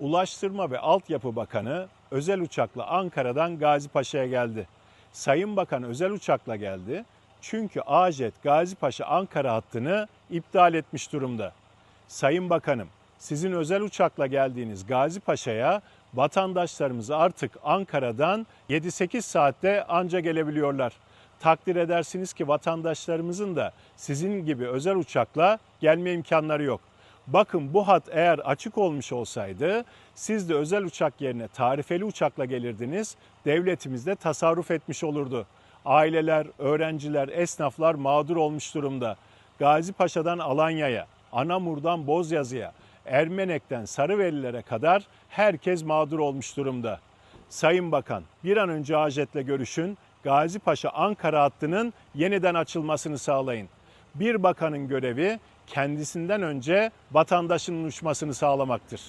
Ulaştırma ve Altyapı Bakanı özel uçakla Ankara'dan Gazi Paşa'ya geldi. Sayın Bakan özel uçakla geldi. Çünkü AJet Gazi Paşa Ankara hattını iptal etmiş durumda. Sayın Bakanım, sizin özel uçakla geldiğiniz Gazi Paşa'ya vatandaşlarımız artık Ankara'dan 7-8 saatte anca gelebiliyorlar. Takdir edersiniz ki vatandaşlarımızın da sizin gibi özel uçakla gelme imkanları yok. Bakın bu hat eğer açık olmuş olsaydı siz de özel uçak yerine tarifeli uçakla gelirdiniz. Devletimiz de tasarruf etmiş olurdu. Aileler, öğrenciler, esnaflar mağdur olmuş durumda. Gazi Paşa'dan Alanya'ya, Anamur'dan Bozyazı'ya, Ermenek'ten Sarıvelilere kadar herkes mağdur olmuş durumda. Sayın Bakan bir an önce Ajet'le görüşün. Gazi Paşa Ankara hattının yeniden açılmasını sağlayın. Bir bakanın görevi kendisinden önce vatandaşın uçmasını sağlamaktır.